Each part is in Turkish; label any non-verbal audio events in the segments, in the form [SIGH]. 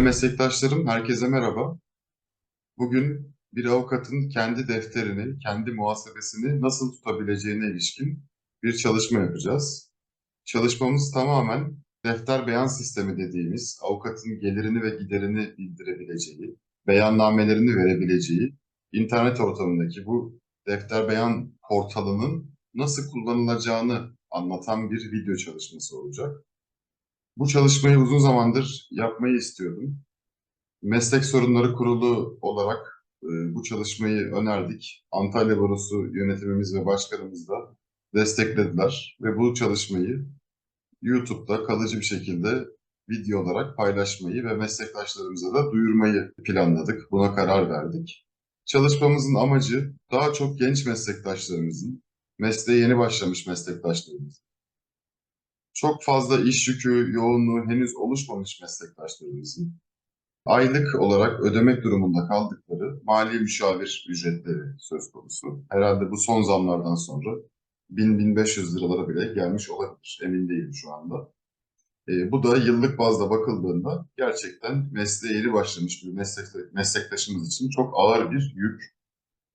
Değerli meslektaşlarım, herkese merhaba. Bugün bir avukatın kendi defterini, kendi muhasebesini nasıl tutabileceğine ilişkin bir çalışma yapacağız. Çalışmamız tamamen defter beyan sistemi dediğimiz, avukatın gelirini ve giderini bildirebileceği, beyannamelerini verebileceği, internet ortamındaki bu defter beyan portalının nasıl kullanılacağını anlatan bir video çalışması olacak. Bu çalışmayı uzun zamandır yapmayı istiyordum. Meslek Sorunları Kurulu olarak e, bu çalışmayı önerdik. Antalya Barosu yönetimimiz ve başkanımız da desteklediler ve bu çalışmayı YouTube'da kalıcı bir şekilde video olarak paylaşmayı ve meslektaşlarımıza da duyurmayı planladık. Buna karar verdik. Çalışmamızın amacı daha çok genç meslektaşlarımızın, mesleğe yeni başlamış meslektaşlarımızın, çok fazla iş yükü, yoğunluğu henüz oluşmamış meslektaşlarımızın aylık olarak ödemek durumunda kaldıkları mali müşavir ücretleri söz konusu. Herhalde bu son zamlardan sonra 1000-1500 liralara bile gelmiş olabilir. Emin değilim şu anda. E, bu da yıllık bazda bakıldığında gerçekten mesleğe yeni başlamış bir meslek, meslektaşımız için çok ağır bir yük.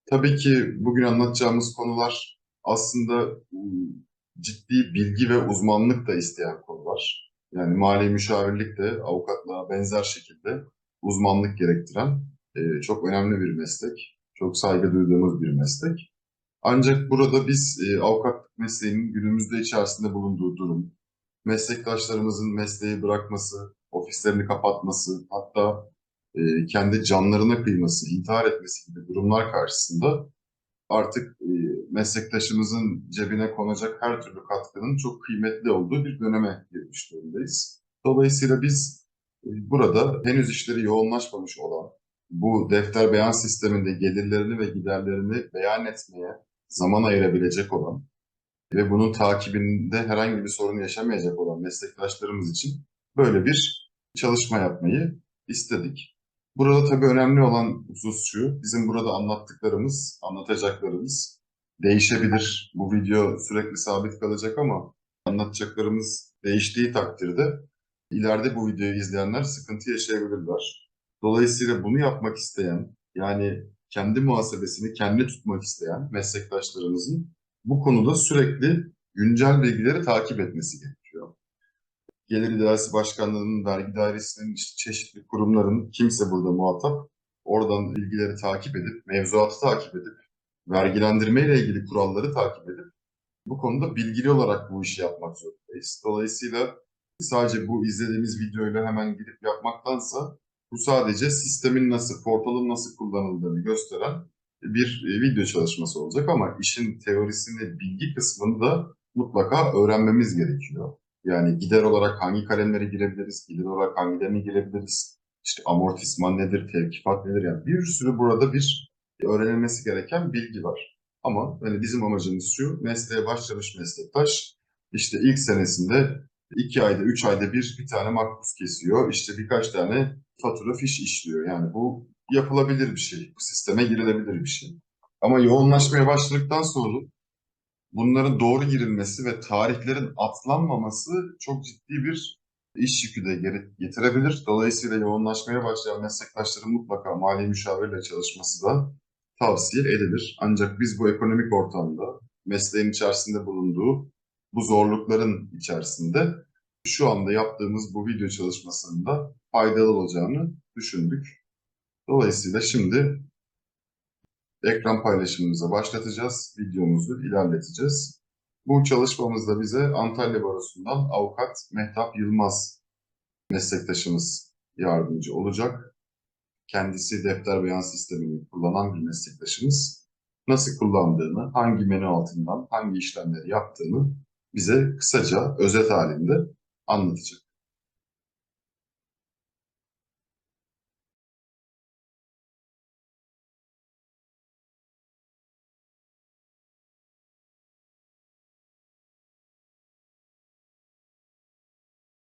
Tabii ki bugün anlatacağımız konular aslında ıı, ciddi bilgi ve uzmanlık da isteyen konular. Yani mali müşavirlik de avukatlığa benzer şekilde uzmanlık gerektiren e, çok önemli bir meslek. Çok saygı duyduğumuz bir meslek. Ancak burada biz e, avukatlık mesleğinin günümüzde içerisinde bulunduğu durum, meslektaşlarımızın mesleği bırakması, ofislerini kapatması, hatta e, kendi canlarına kıyması, intihar etmesi gibi durumlar karşısında artık e, meslektaşımızın cebine konacak her türlü katkının çok kıymetli olduğu bir döneme girmiş durumdayız. Dolayısıyla biz e, burada henüz işleri yoğunlaşmamış olan, bu defter beyan sisteminde gelirlerini ve giderlerini beyan etmeye zaman ayırabilecek olan ve bunun takibinde herhangi bir sorun yaşamayacak olan meslektaşlarımız için böyle bir çalışma yapmayı istedik. Burada tabii önemli olan husus şu, bizim burada anlattıklarımız, anlatacaklarımız değişebilir. Bu video sürekli sabit kalacak ama anlatacaklarımız değiştiği takdirde ileride bu videoyu izleyenler sıkıntı yaşayabilirler. Dolayısıyla bunu yapmak isteyen, yani kendi muhasebesini kendi tutmak isteyen meslektaşlarımızın bu konuda sürekli güncel bilgileri takip etmesi gerekiyor. Gelir İdaresi Başkanlığı'nın, vergi dairesinin, işte çeşitli kurumların kimse burada muhatap. Oradan bilgileri takip edip, mevzuatı takip edip, vergilendirme ile ilgili kuralları takip edip bu konuda bilgili olarak bu işi yapmak zorundayız. Dolayısıyla sadece bu izlediğimiz videoyla hemen gidip yapmaktansa bu sadece sistemin nasıl, portalın nasıl kullanıldığını gösteren bir e, video çalışması olacak ama işin teorisini, bilgi kısmını da mutlaka öğrenmemiz gerekiyor. Yani gider olarak hangi kalemlere girebiliriz, gider olarak hangilerine girebiliriz, işte amortisman nedir, tevkifat nedir yani bir sürü burada bir öğrenilmesi gereken bilgi var. Ama hani bizim amacımız şu, mesleğe başlamış meslektaş işte ilk senesinde iki ayda, üç ayda bir bir tane makbuz kesiyor. işte birkaç tane fatura fiş işliyor. Yani bu yapılabilir bir şey. Bu sisteme girilebilir bir şey. Ama yoğunlaşmaya başladıktan sonra bunların doğru girilmesi ve tarihlerin atlanmaması çok ciddi bir iş yükü de getirebilir. Dolayısıyla yoğunlaşmaya başlayan meslektaşların mutlaka mali müşavirle çalışması da tavsiye edilir. Ancak biz bu ekonomik ortamda mesleğin içerisinde bulunduğu bu zorlukların içerisinde şu anda yaptığımız bu video çalışmasının da faydalı olacağını düşündük. Dolayısıyla şimdi ekran paylaşımımıza başlatacağız. Videomuzu ilerleteceğiz. Bu çalışmamızda bize Antalya Barosu'ndan avukat Mehtap Yılmaz meslektaşımız yardımcı olacak. Kendisi defter beyan sistemini kullanan bir meslektaşımız. Nasıl kullandığını, hangi menü altından hangi işlemleri yaptığını bize kısaca özet halinde anlatacak.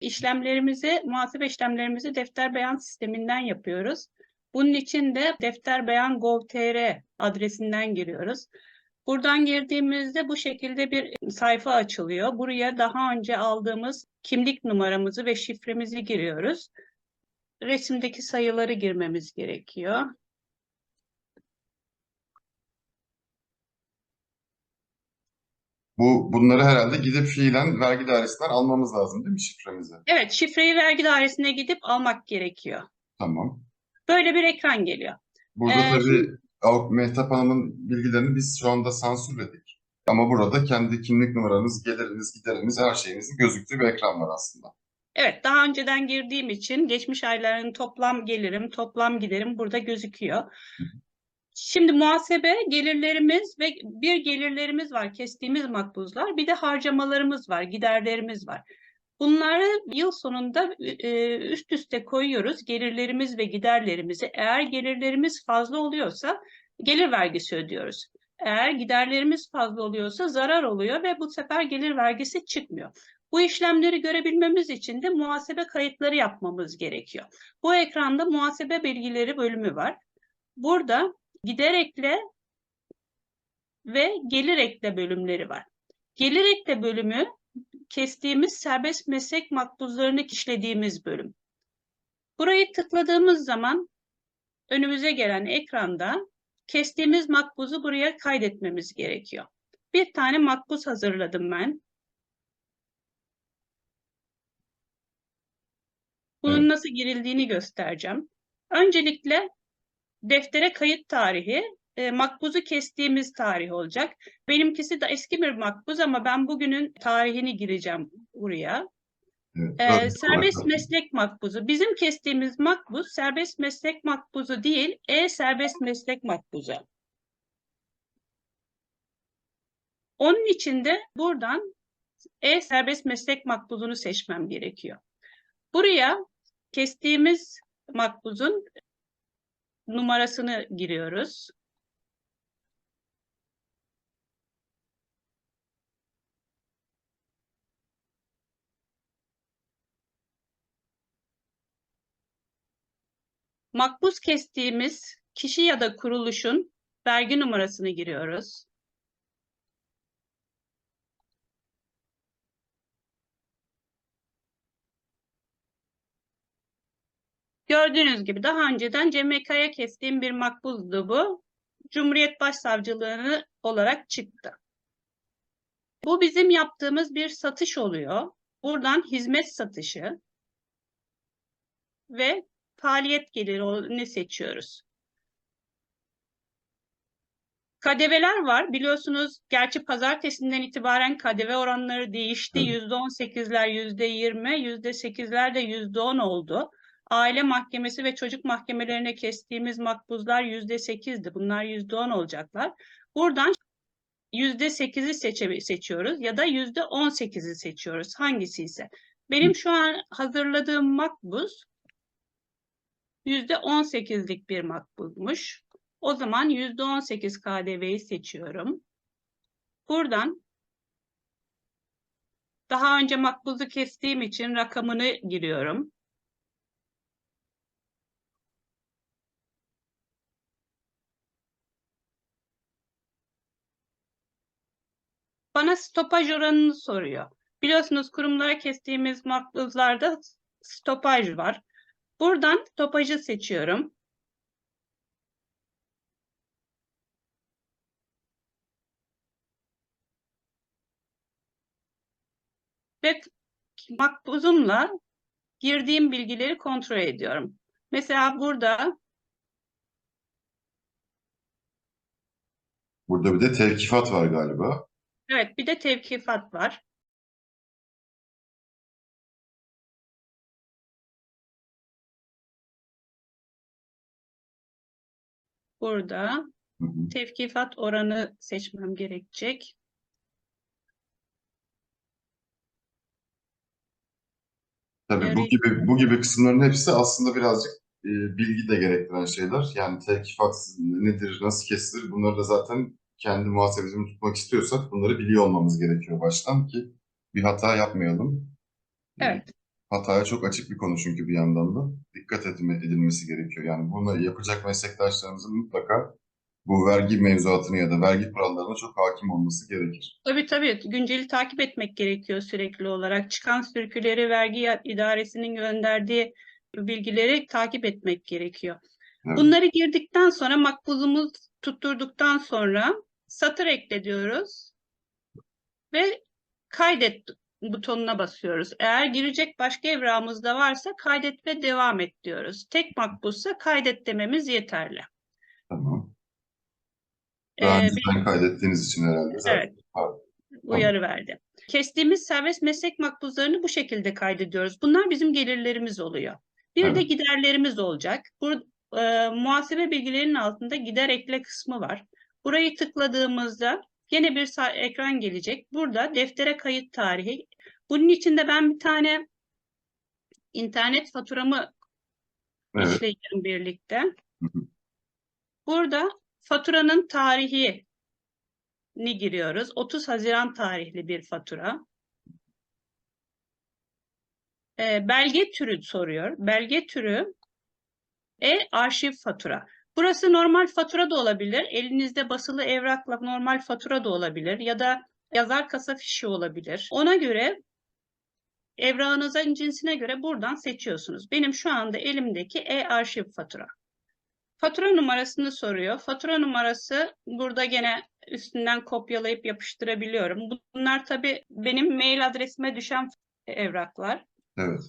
İşlemlerimizi, muhasebe işlemlerimizi defter beyan sisteminden yapıyoruz. Bunun için de defter beyan gov.tr adresinden giriyoruz. Buradan girdiğimizde bu şekilde bir sayfa açılıyor. Buraya daha önce aldığımız kimlik numaramızı ve şifremizi giriyoruz. resimdeki sayıları girmemiz gerekiyor. Bu bunları herhalde gidip fiilen vergi dairesinden almamız lazım değil mi şifremizi? Evet, şifreyi vergi dairesine gidip almak gerekiyor. Tamam. Böyle bir ekran geliyor. Burada Ee, tabii Mehtap Hanım'ın bilgilerini biz şu anda sansürledik. Ama burada kendi kimlik numaranız, geliriniz, gideriniz, her şeyinizin gözüktüğü bir ekran var aslında. Evet, daha önceden girdiğim için geçmiş ayların toplam gelirim, toplam giderim burada gözüküyor. Şimdi muhasebe gelirlerimiz ve bir gelirlerimiz var, kestiğimiz makbuzlar, bir de harcamalarımız var, giderlerimiz var. Bunları yıl sonunda e, üst üste koyuyoruz, gelirlerimiz ve giderlerimizi. Eğer gelirlerimiz fazla oluyorsa gelir vergisi ödüyoruz. Eğer giderlerimiz fazla oluyorsa zarar oluyor ve bu sefer gelir vergisi çıkmıyor. Bu işlemleri görebilmemiz için de muhasebe kayıtları yapmamız gerekiyor. Bu ekranda muhasebe bilgileri bölümü var. Burada gider ekle ve gelir ekle bölümleri var. Gelir ekle bölümü kestiğimiz serbest meslek makbuzlarını işlediğimiz bölüm. Burayı tıkladığımız zaman önümüze gelen ekranda kestiğimiz makbuzu buraya kaydetmemiz gerekiyor. Bir tane makbuz hazırladım ben. Bunun nasıl girildiğini göstereceğim. Öncelikle deftere kayıt tarihi, e, makbuzu kestiğimiz tarih olacak. Benimkisi de eski bir makbuz ama ben bugünün tarihini gireceğim buraya. Evet, Ee, tabii, serbest kolay. meslek makbuzu. Bizim kestiğimiz makbuz serbest meslek makbuzu değil, e-serbest meslek makbuzu. Onun için de buradan e-serbest meslek makbuzunu seçmem gerekiyor. Buraya kestiğimiz makbuzun numarasını giriyoruz. Makbuz kestiğimiz kişi ya da kuruluşun vergi numarasını giriyoruz. Gördüğünüz gibi daha önceden CMK'ya kestiğim bir makbuzdu bu. Cumhuriyet Başsavcılığını olarak çıktı. Bu bizim yaptığımız bir satış oluyor. Buradan hizmet satışı ve faaliyet gelirini seçiyoruz. KDV'ler var. Biliyorsunuz gerçi pazartesinden itibaren KDV oranları değişti. Evet. %18'ler %20, %8'ler de %10 oldu. Aile mahkemesi ve çocuk mahkemelerine kestiğimiz makbuzlar %8'di. Bunlar %10 olacaklar. Buradan %8'i seçe- seçiyoruz ya da %18'i seçiyoruz. Hangisi ise. Benim şu an hazırladığım makbuz %18'lik bir makbuzmuş. O zaman %18 KDV'yi seçiyorum. Buradan daha önce makbuzu kestiğim için rakamını giriyorum. Bana stopaj oranını soruyor. Biliyorsunuz kurumlara kestiğimiz makbuzlarda stopaj var. Buradan stopajı seçiyorum. Ve makbuzumla girdiğim bilgileri kontrol ediyorum. Mesela burada Burada bir de tevkifat var galiba. Evet bir de tevkifat var. Burada Hı hı. tevkifat oranı seçmem gerekecek. Tabii bu Evet. gibi bu gibi kısımların hepsi aslında birazcık e, bilgi de gerektiren şeyler. Yani tevkifat nedir, nasıl kesilir bunları da zaten kendi muhasebecimizi tutmak istiyorsak bunları biliyor olmamız gerekiyor baştan ki bir hata yapmayalım. Evet. Hataya çok açık bir konu çünkü bir yandan da dikkat edilme- edilmesi gerekiyor. Yani bunu yapacak meslektaşlarımızın mutlaka bu vergi mevzuatını ya da vergi kurallarına çok hakim olması gerekir. Tabii tabii günceli takip etmek gerekiyor sürekli olarak. Çıkan sürküleri vergi idaresinin gönderdiği bilgileri takip etmek gerekiyor. Evet. Bunları girdikten sonra makbuzumuz tutturduktan sonra satır ekle diyoruz ve kaydet butonuna basıyoruz. Eğer girecek başka evrağımız da varsa kaydet ve devam et diyoruz. Tek makbuzsa kaydet dememiz yeterli. Tamam. Daha Ee, önceden kaydettiğiniz için herhalde zaten. Evet. Pardon. uyarı verdi. Kestiğimiz serbest meslek makbuzlarını bu şekilde kaydediyoruz. Bunlar bizim gelirlerimiz oluyor. Bir de Evet. giderlerimiz olacak. Bu e, muhasebe bilgilerinin altında gider ekle kısmı var. Burayı tıkladığımızda yine bir ekran gelecek. Burada deftere kayıt tarihi. Bunun için de ben bir tane internet faturamı Evet. işleyelim birlikte. Hı hı. Burada faturanın tarihini giriyoruz. 30 Haziran tarihli bir fatura. Ee, belge türü soruyor. Belge türü e-arşiv fatura. Burası normal fatura da olabilir. Elinizde basılı evrakla normal fatura da olabilir. Ya da yazar kasa fişi olabilir. Ona göre evrağınızın cinsine göre buradan seçiyorsunuz. Benim şu anda elimdeki e-arşiv fatura. Fatura numarasını soruyor. Fatura numarası burada gene üstünden kopyalayıp yapıştırabiliyorum. Bunlar tabii benim mail adresime düşen evraklar. Evet.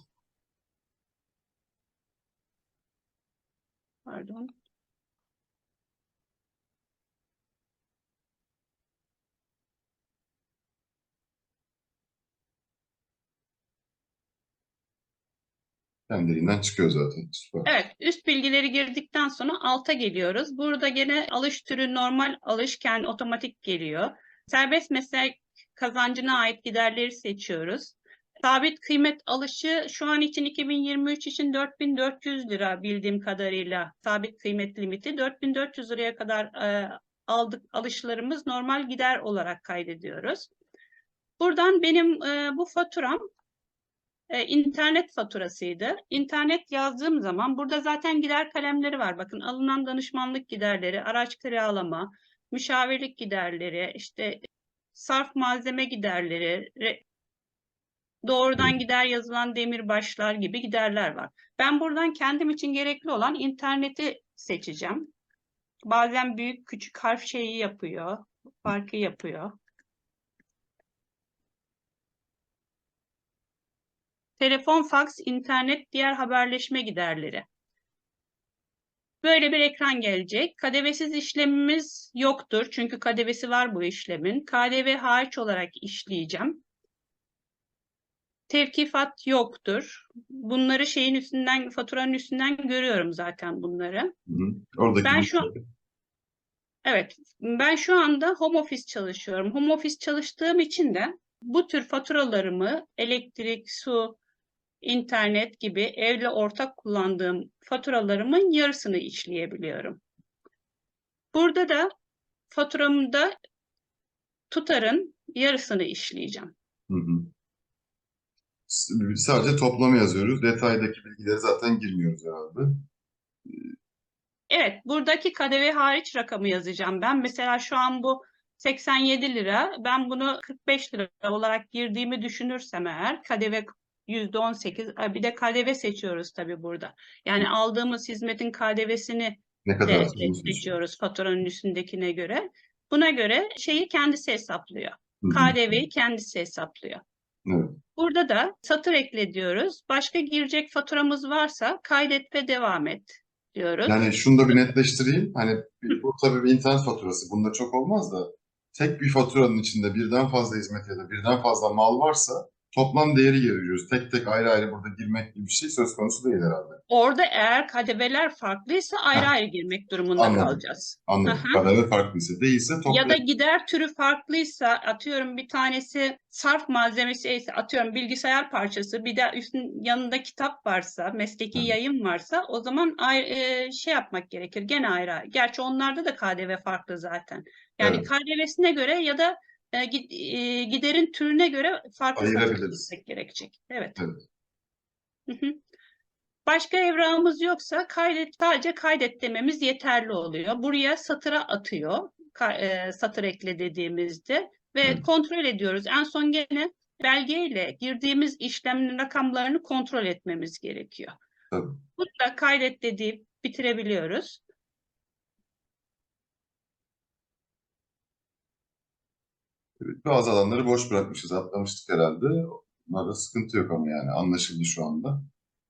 Pardon. Kendiliğinden çıkıyor zaten. Süper. Evet, üst bilgileri girdikten sonra alta geliyoruz. Burada gene alış türü normal alışken otomatik geliyor. Serbest meslek kazancına ait giderleri seçiyoruz. Sabit kıymet alışı şu an için 2023 için 4400 lira bildiğim kadarıyla sabit kıymet limiti 4400 liraya kadar e, aldık alışlarımız normal gider olarak kaydediyoruz. Buradan benim e, bu faturam e, internet faturasıydı. İnternet yazdığım zaman burada zaten gider kalemleri var. Bakın alınan danışmanlık giderleri, araç kiralama, müşavirlik giderleri, işte sarf malzeme giderleri, doğrudan gider yazılan demirbaşlar gibi giderler var. Ben buradan kendim için gerekli olan interneti seçeceğim. Bazen büyük küçük harf şeyi yapıyor, farkı yapıyor. Telefon, faks, internet, diğer haberleşme giderleri. Böyle bir ekran gelecek. KDV'siz işlemimiz yoktur. Çünkü KDV'si var bu işlemin. KDV hariç olarak işleyeceğim. Tevkifat yoktur. Bunları şeyin üstünden, faturanın üstünden görüyorum zaten bunları. Hı. Oradaki Ben şu-. Evet, ben şu anda home office çalışıyorum. Home office çalıştığım için de bu tür faturalarımı elektrik, su, internet gibi evle ortak kullandığım faturalarımın yarısını işleyebiliyorum. Burada da faturamda tutarın yarısını işleyeceğim. Hı hı. Sadece toplamı yazıyoruz. Detaydaki bilgileri zaten girmiyoruz herhalde. Evet, buradaki KDV hariç rakamı yazacağım ben. Mesela şu an bu 87 lira. Ben bunu 45 lira olarak girdiğimi düşünürsem eğer KDV %18, ha, bir de KDV seçiyoruz tabii burada. Yani aldığımız hizmetin KDV'sini Ne kadar de seçiyoruz faturanın üstündekine göre. Buna göre şeyi kendisi hesaplıyor. KDV'yi kendisi hesaplıyor. Evet. Burada da satır ekle diyoruz. Başka girecek faturamız varsa kaydet ve devam et diyoruz. Yani şunu da bir netleştireyim. Hani bu tabii bir internet faturası. Bunda çok olmaz da tek bir faturanın içinde birden fazla hizmet ya da birden fazla mal varsa toplam değeri giriyoruz. Tek tek ayrı ayrı burada girmek gibi bir şey söz konusu değil herhalde. Orada eğer KDV'ler farklıysa ayrı ayrı girmek durumunda Anladım. kalacağız. Anladım. Aha. Farklıysa. Değilse Ya da gider türü farklıysa atıyorum bir tanesi sarf malzemesi ise atıyorum bilgisayar parçası bir de üstün yanında kitap varsa mesleki Hı. yayın varsa o zaman ayrı, e, şey yapmak gerekir gene ayrı ayrı. Gerçi onlarda da KDV farklı zaten. Yani Evet. KDV'sine göre ya da e, e, giderin türüne göre farklı gerekecek. Evet. Evet. Hı hı. Başka evrağımız yoksa kaydet sadece kaydet dememiz yeterli oluyor. Buraya satıra atıyor. ka- e, satır ekle dediğimizde ve Evet. kontrol ediyoruz. En son gene belgeyle girdiğimiz işlemin rakamlarını kontrol etmemiz gerekiyor. Tabii. Bunu da kaydet deyip bitirebiliyoruz. Bazı alanları boş bırakmışız, atlamıştık herhalde. Bunlarda sıkıntı yok ama yani anlaşıldı şu anda.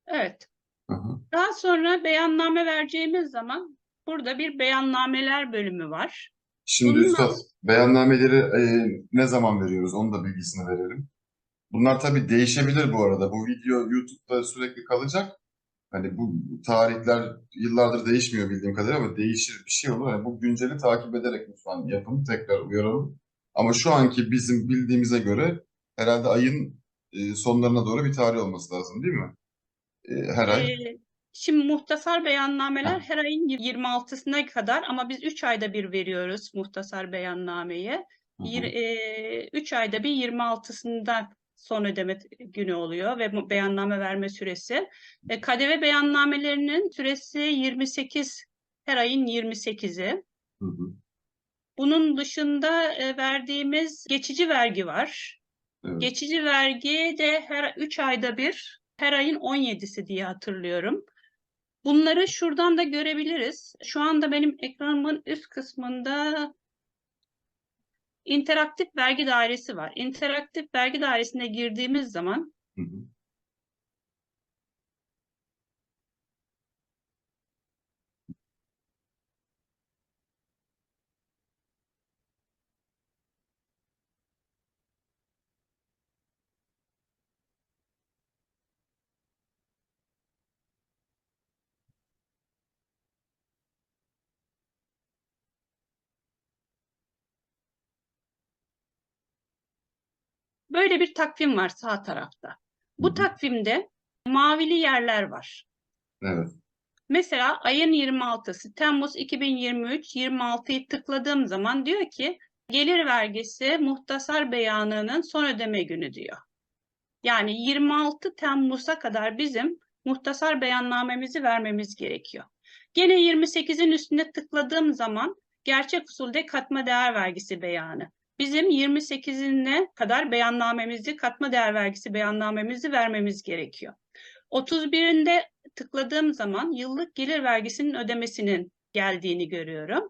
Evet. Hı hı. Daha sonra beyanname vereceğimiz zaman burada bir beyannameler bölümü var. Şimdi Bunun Üstad, beyannameleri e, ne zaman veriyoruz? Onu da bilgisini verelim. Bunlar tabii değişebilir bu arada. Bu video YouTube'da sürekli kalacak. Hani bu tarihler yıllardır değişmiyor bildiğim kadarıyla ama değişir bir şey olur. Hani bu günceli takip ederek lütfen yapın. Tekrar uyaralım. Ama şu anki bizim bildiğimize göre herhalde ayın e, sonlarına doğru bir tarih olması lazım değil mi? E, her ay. Ee, Şimdi muhtasar beyannameler her ayın 26'sına kadar ama biz 3 ayda bir veriyoruz muhtasar beyannameyi. Hı hı. 3 ayda bir 26'sında son ödeme günü oluyor ve beyanname verme süresi. E, KDV beyannamelerinin süresi 28, her ayın 28'i. Hı hı. Bunun dışında e, verdiğimiz geçici vergi var. Evet. Geçici vergi de her 3 ayda bir, her ayın 17'si diye hatırlıyorum. Bunları şuradan da görebiliriz. Şu anda benim ekranımın üst kısmında interaktif vergi dairesi var. İnteraktif vergi dairesine girdiğimiz zaman Hı hı. Böyle bir takvim var sağ tarafta. Bu hı. takvimde mavili yerler var. Evet. Mesela ayın 26'sı Temmuz 2023 26'yı tıkladığım zaman diyor ki gelir vergisi muhtasar beyanının son ödeme günü diyor. Yani 26 Temmuz'a kadar bizim muhtasar beyannamemizi vermemiz gerekiyor. Gene 28'in üstüne tıkladığım zaman gerçek usulde katma değer vergisi beyanı. Bizim 28'ine kadar beyannamemizi, katma değer vergisi beyannamemizi vermemiz gerekiyor. 31'inde tıkladığım zaman yıllık gelir vergisinin ödemesinin geldiğini görüyorum.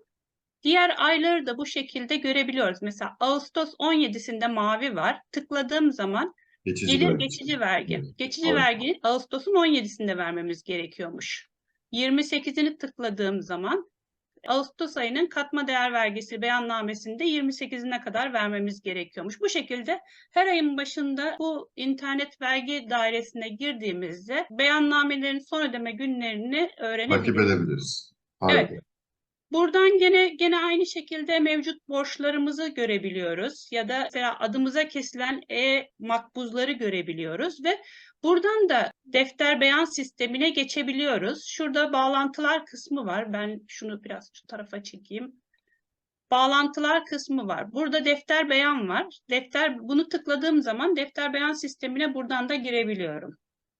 Diğer ayları da bu şekilde görebiliyoruz. Mesela Ağustos 17'sinde mavi var. Tıkladığım zaman Geçici gelir vergi. geçici vergi. Evet, Geçici vergi Ağustos'un 17'sinde vermemiz gerekiyormuş. 28'ini tıkladığım zaman Ağustos ayının katma değer vergisi beyannamesinde 28'ine kadar vermemiz gerekiyormuş. Bu şekilde her ayın başında bu internet vergi dairesine girdiğimizde beyannamelerin son ödeme günlerini Takip öğrenebiliriz. edebiliriz. Harika. Evet. Buradan gene gene aynı şekilde mevcut borçlarımızı görebiliyoruz ya da mesela adımıza kesilen e-makbuzları görebiliyoruz ve buradan da defter beyan sistemine geçebiliyoruz. Şurada bağlantılar kısmı var. Ben şunu biraz şu tarafa çekeyim. Bağlantılar kısmı var. Burada defter beyan var. Defter bunu tıkladığım zaman defter beyan sistemine buradan da girebiliyorum.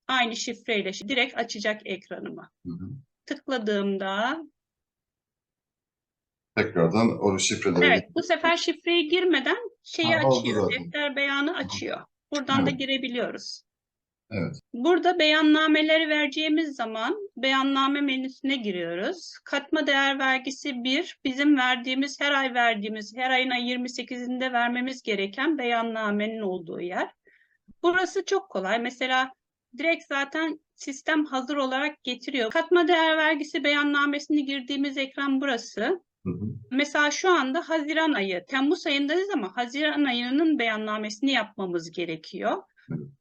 Aynı şifreyle direkt açacak ekranımı. Hı hı. Tıkladığımda Tekrardan o şifreleri Evet, bu sefer şifreyi girmeden şeyi Ha, açıyor, defter beyanı açıyor. Buradan da Evet. girebiliyoruz. Evet. Burada beyannameleri vereceğimiz zaman beyanname menüsüne giriyoruz. Katma değer vergisi 1, bizim verdiğimiz, her ay verdiğimiz, her ayın 28'inde vermemiz gereken beyannamenin olduğu yer. Burası çok kolay. Mesela direkt zaten sistem hazır olarak getiriyor. Katma değer vergisi beyannamesini girdiğimiz ekran burası. Hı hı. Mesela şu anda Haziran ayı, Temmuz ayındayız ama Haziran ayının beyannamesini yapmamız gerekiyor.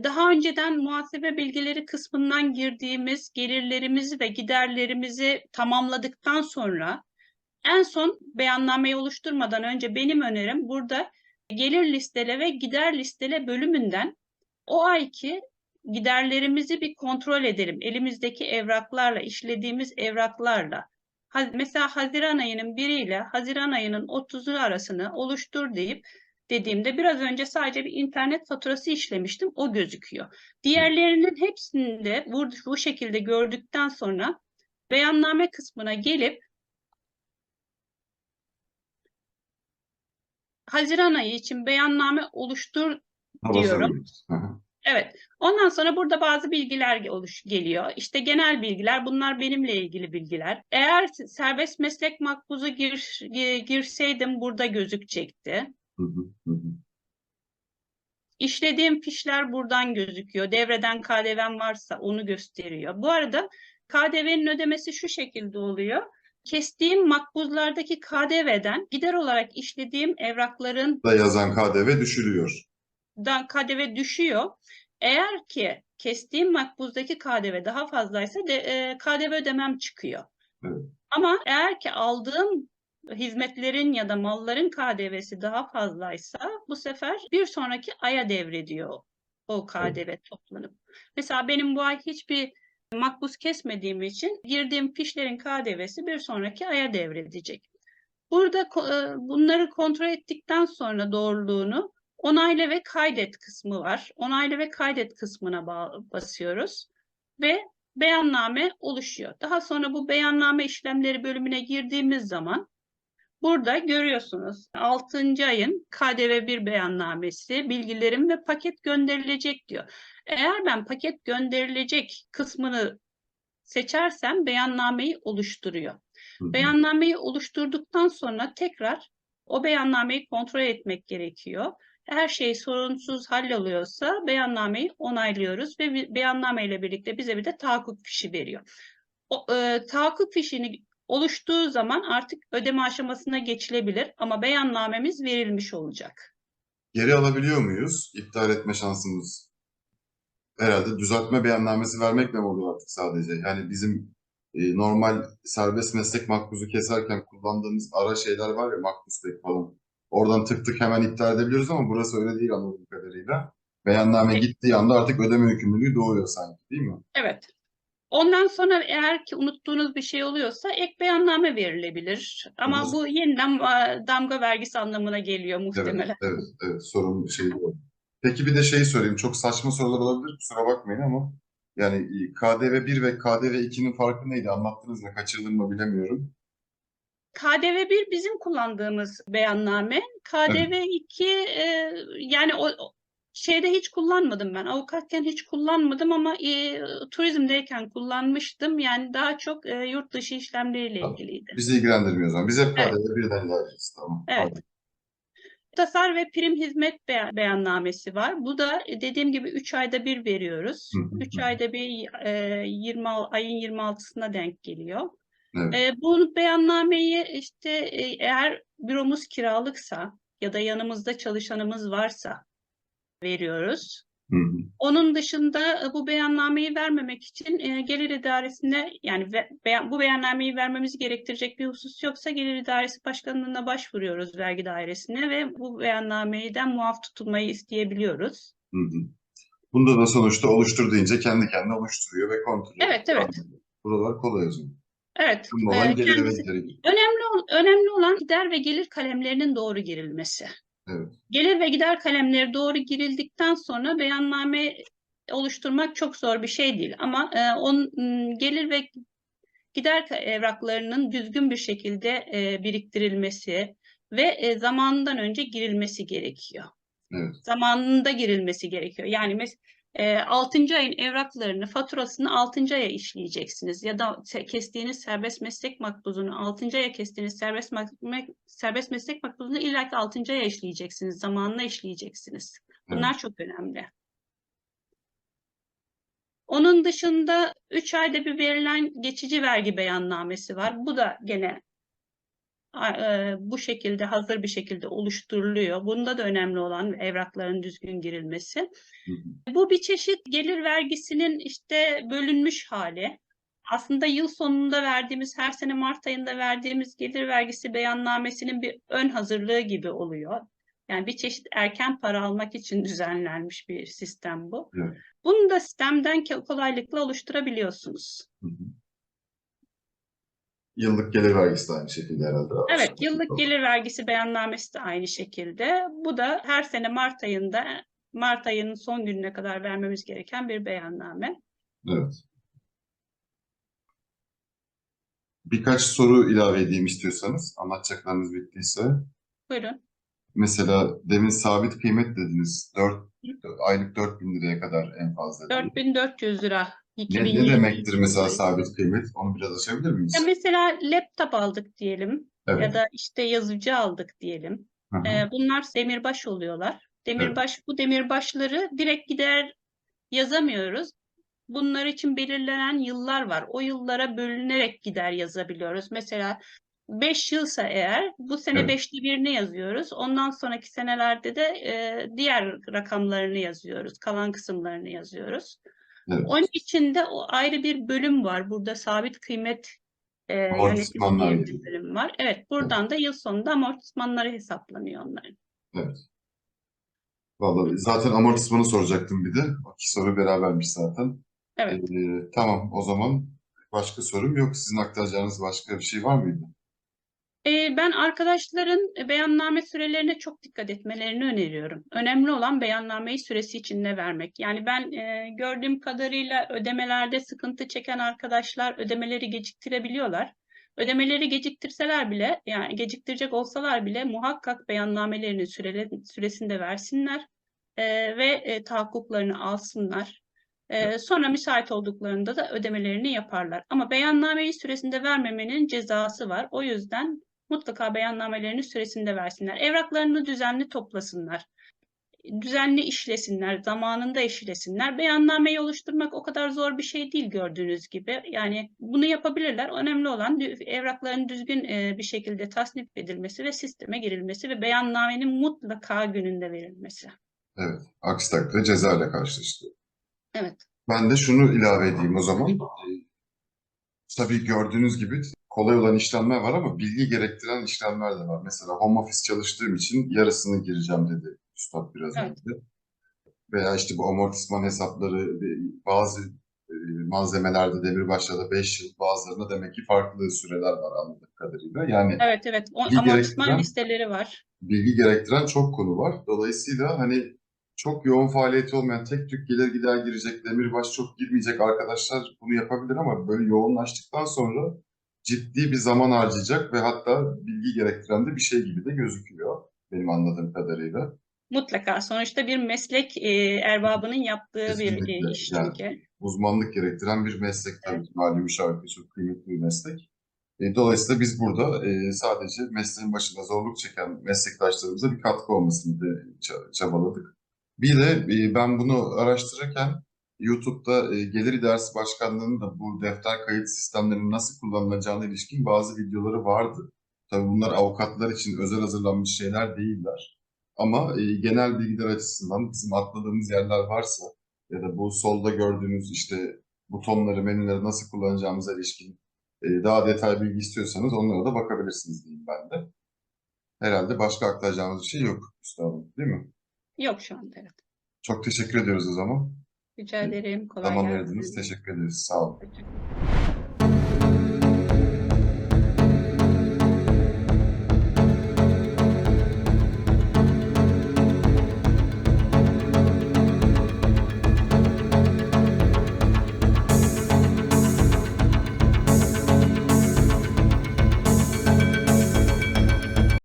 Daha önceden muhasebe bilgileri kısmından girdiğimiz gelirlerimizi ve giderlerimizi tamamladıktan sonra en son beyannameyi oluşturmadan önce benim önerim burada gelir listele ve gider listele bölümünden o ayki giderlerimizi bir kontrol edelim. Elimizdeki evraklarla, işlediğimiz evraklarla. Mesela Haziran ayının 1 ile Haziran ayının 30'u arasını oluştur deyip dediğimde biraz önce sadece bir internet faturası işlemiştim. O gözüküyor. Diğerlerinin hepsini de bu, bu şekilde gördükten sonra beyanname kısmına gelip Haziran ayı için beyanname oluştur Diyorum. Evet. Ondan sonra burada bazı bilgiler oluş geliyor. İşte genel bilgiler, bunlar benimle ilgili bilgiler. Eğer serbest meslek makbuzu gir, gi- girseydim burada gözükecekti. Hı hı, hı hı. İşlediğim fişler buradan gözüküyor. Devreden KDV'm varsa onu gösteriyor. Bu arada KDV'nin ödemesi şu şekilde oluyor. Kestiğim makbuzlardaki KDV'den gider olarak işlediğim evrakların Da yazan KDV düşürüyor. da KDV düşüyor. Eğer ki kestiğim makbuzdaki KDV daha fazlaysa de, e, KDV ödemem çıkıyor. Evet. Ama eğer ki aldığım hizmetlerin ya da malların KDV'si daha fazlaysa bu sefer bir sonraki aya devrediyor o KDV toplanıp. Mesela benim bu ay hiçbir makbuz kesmediğim için girdiğim fişlerin KDV'si bir sonraki aya devredecek. Burada e, bunları kontrol ettikten sonra doğruluğunu onayla ve kaydet kısmı var. Onayla ve kaydet kısmına ba- basıyoruz ve beyanname oluşuyor. Daha sonra bu beyanname işlemleri bölümüne girdiğimiz zaman burada görüyorsunuz 6. ayın KDV 1 beyannamesi, bilgilerim ve paket gönderilecek diyor. Eğer ben paket gönderilecek kısmını seçersem beyannameyi oluşturuyor. Hı hı. Beyannameyi oluşturduktan sonra tekrar o beyannameyi kontrol etmek gerekiyor. Her şey sorunsuz halloluyorsa beyannameyi onaylıyoruz ve bir- beyanname ile birlikte bize bir de tahakkuk fişi veriyor. O e, tahakkuk fişini oluştuğu zaman artık ödeme aşamasına geçilebilir ama beyannamemiz verilmiş olacak. Geri alabiliyor muyuz? İptal etme şansımız herhalde düzeltme beyannamesi vermekle mi oluyor artık sadece? Yani bizim e, normal serbest meslek makbuzu keserken kullandığımız ara şeyler var ya makbuz tek falan. Oradan tık tık hemen iptal edebiliyoruz ama burası öyle değil anladığım kadarıyla. Beyanname Evet. gittiği anda artık ödeme yükümlülüğü doğuyor sanki değil mi? Evet. Ondan sonra eğer ki unuttuğunuz bir şey oluyorsa ek beyanname verilebilir. Ama Evet. bu yeniden e, damga vergisi anlamına geliyor Evet, muhtemelen. evet, evet. Sorun şey bu. Peki bir de şey sorayım. Çok saçma sorular olabilir. Kusura bakmayın ama yani e, KDV 1 ve KDV 2'nin farkı neydi? Anlattınız mı? Kaçırdım mı bilemiyorum. KDV 1 bizim kullandığımız beyanname. KDV 2 e, yani o şeyde hiç kullanmadım ben. Avukatken hiç kullanmadım ama e, turizmdeyken kullanmıştım. Yani daha çok e, yurt dışı işlemleriyle Tamam. ilgiliydi. Bizi ilgilendirmiyor o zaman. Biz hep Evet. KDV 1'den ilerleyeceğiz. Tamam. Evet. Pardon. Tasar ve prim hizmet beya- beyannamesi var. Bu da e, dediğim gibi 3 ayda bir veriyoruz. Hı hı 3 hı. ayda bir e, 20 ayın 26'sına denk geliyor. Evet. E, bu beyannameyi işte e, eğer büromuz kiralıksa ya da yanımızda çalışanımız varsa veriyoruz. Hı hı. Onun dışında e, bu beyannameyi vermemek için e, gelir idaresine yani ve, beyan- bu beyannameyi vermemizi gerektirecek bir husus yoksa gelir idaresi başkanlığına başvuruyoruz vergi dairesine ve bu beyannameden muaf tutulmayı isteyebiliyoruz. Hı hı. Bunda da sonuçta oluştur deyince kendi kendine oluşturuyor ve kontrol ediyor. Evet, evet. Buralar kolay o zaman. Evet, Önemli e, olan geliri ve kendisi- önemli önemli olan gider ve gelir kalemlerinin doğru girilmesi. Evet. Gelir ve gider kalemleri doğru girildikten sonra beyanname oluşturmak çok zor bir şey değil. Ama e, on, gelir ve gider evraklarının düzgün bir şekilde e, biriktirilmesi ve e, zamanından önce girilmesi gerekiyor. Evet. Zamanında girilmesi gerekiyor. Yani mes e, 6. ayın evraklarını, faturasını 6. aya işleyeceksiniz. Ya da kestiğiniz serbest meslek makbuzunu 6. aya kestiğiniz serbest, serbest meslek makbuzunu illaki 6. aya işleyeceksiniz. Zamanına işleyeceksiniz. Bunlar çok önemli. Onun dışında 3 ayda bir verilen geçici vergi beyannamesi var. Bu da gene bu şekilde hazır bir şekilde oluşturuluyor. Bunda da önemli olan evrakların düzgün girilmesi. Hı hı. Bu bir çeşit gelir vergisinin işte bölünmüş hali. Aslında yıl sonunda verdiğimiz, her sene Mart ayında verdiğimiz gelir vergisi beyannamesinin bir ön hazırlığı gibi oluyor. Yani bir çeşit erken para almak için [LAUGHS] düzenlenmiş bir sistem bu. Evet. Bunu da sistemden kolaylıkla oluşturabiliyorsunuz. Hı hı. Yıllık gelir vergisi de aynı şekilde herhalde. Evet, yıllık gelir vergisi beyannamesi de aynı şekilde. Bu da her sene Mart ayında, Mart ayının son gününe kadar vermemiz gereken bir beyanname. Evet. Birkaç soru ilave edeyim istiyorsanız. Anlatacaklarınız bittiyse. Buyurun. Mesela demin sabit kıymet dediniz. 4, aylık 4000 liraya kadar en fazla. değil mi? 4400 lira. Ne, 2020 ne demektir mesela sabit kıymet? Onu biraz açabilir miyiz? Ya mesela laptop aldık diyelim Evet. ya da işte yazıcı aldık diyelim. Hı hı. Ee, bunlar demirbaş oluyorlar. Demirbaş bu demirbaşları direkt gider yazamıyoruz. Bunlar için belirlenen yıllar var. O yıllara bölünerek gider yazabiliyoruz. Mesela 5 yılsa eğer bu sene Evet. 5'te birini yazıyoruz. Ondan sonraki senelerde de e, diğer rakamlarını yazıyoruz. Kalan kısımlarını yazıyoruz. Evet. Onun için de o ayrı bir bölüm var. Burada sabit kıymet e, yönetimi bir bölüm var. Evet, buradan da yıl sonunda amortismanları hesaplanıyor onların. Evet. Vallahi zaten amortismanı soracaktım bir de. O iki soru berabermiş zaten. Evet. Ee, tamam o zaman başka sorum yok. Sizin aktaracağınız başka bir şey var mıydı? E, ben arkadaşların beyanname sürelerine çok dikkat etmelerini öneriyorum. Önemli olan beyannameyi süresi içinde vermek. Yani ben e, gördüğüm kadarıyla ödemelerde sıkıntı çeken arkadaşlar ödemeleri geciktirebiliyorlar. Ödemeleri geciktirseler bile, yani geciktirecek olsalar bile muhakkak beyannamelerini sürele- süresinde versinler e, ve e, tahakkuklarını alsınlar. E, sonra müsait olduklarında da ödemelerini yaparlar. Ama beyannameyi süresinde vermemenin cezası var. O yüzden mutlaka beyannamelerini süresinde versinler. Evraklarını düzenli toplasınlar. Düzenli işlesinler, zamanında işlesinler. Beyannameyi oluşturmak o kadar zor bir şey değil gördüğünüz gibi. Yani bunu yapabilirler. Önemli olan evrakların düzgün e, bir şekilde tasnif edilmesi ve sisteme girilmesi ve beyannamenin mutlaka gününde verilmesi. Evet. Aksi takdirde ceza ile karşılaşılıyor. Evet. Ben de şunu ilave edeyim o zaman. Ee, tabii gördüğünüz gibi kolay olan işlemler var ama bilgi gerektiren işlemler de var. Mesela home office çalıştığım için yarısını gireceğim dedi Üstad biraz Evet. önce. Veya işte bu amortisman hesapları ve bazı e, malzemelerde demirbaşlarda 5 yıl bazılarında demek ki farklı süreler var anladığım kadarıyla. Yani Evet evet. O amortisman listeleri var. bilgi gerektiren çok konu var. Dolayısıyla hani çok yoğun faaliyeti olmayan tek tük gelir gider girecek, demirbaş çok girmeyecek arkadaşlar bunu yapabilir ama böyle yoğunlaştıktan sonra ciddi bir zaman harcayacak ve hatta bilgi gerektiren de bir şey gibi de gözüküyor benim anladığım kadarıyla. Mutlaka. Sonuçta bir meslek e, erbabının yaptığı bir e, Kesinlikle. iş Yani çünkü. uzmanlık gerektiren bir meslek tabii ki. Mali müşavirlik çok kıymetli bir meslek. E, dolayısıyla biz burada e, sadece mesleğin başında zorluk çeken meslektaşlarımıza bir katkı olmasını da ça- çabaladık. Bir de e, ben bunu araştırırken YouTube'da e, Gelir İdaresi Başkanlığı'nın da bu defter kayıt sistemlerinin nasıl kullanılacağına ilişkin bazı videoları vardı. Tabii bunlar avukatlar için özel hazırlanmış şeyler değiller. Ama e, genel bilgiler açısından bizim atladığımız yerler varsa ya da bu solda gördüğünüz işte butonları, menüleri nasıl kullanacağımıza ilişkin e, daha detaylı bilgi istiyorsanız onlara da bakabilirsiniz diyeyim ben de. Herhalde başka aktaracağımız bir şey yok üstadım, değil mi? Yok şu anda evet. Çok teşekkür ediyoruz o zaman. Rica ederim. Kolay Zaman gelsin. ayırdınız. Teşekkür ederiz. Sağ olun. Kalın.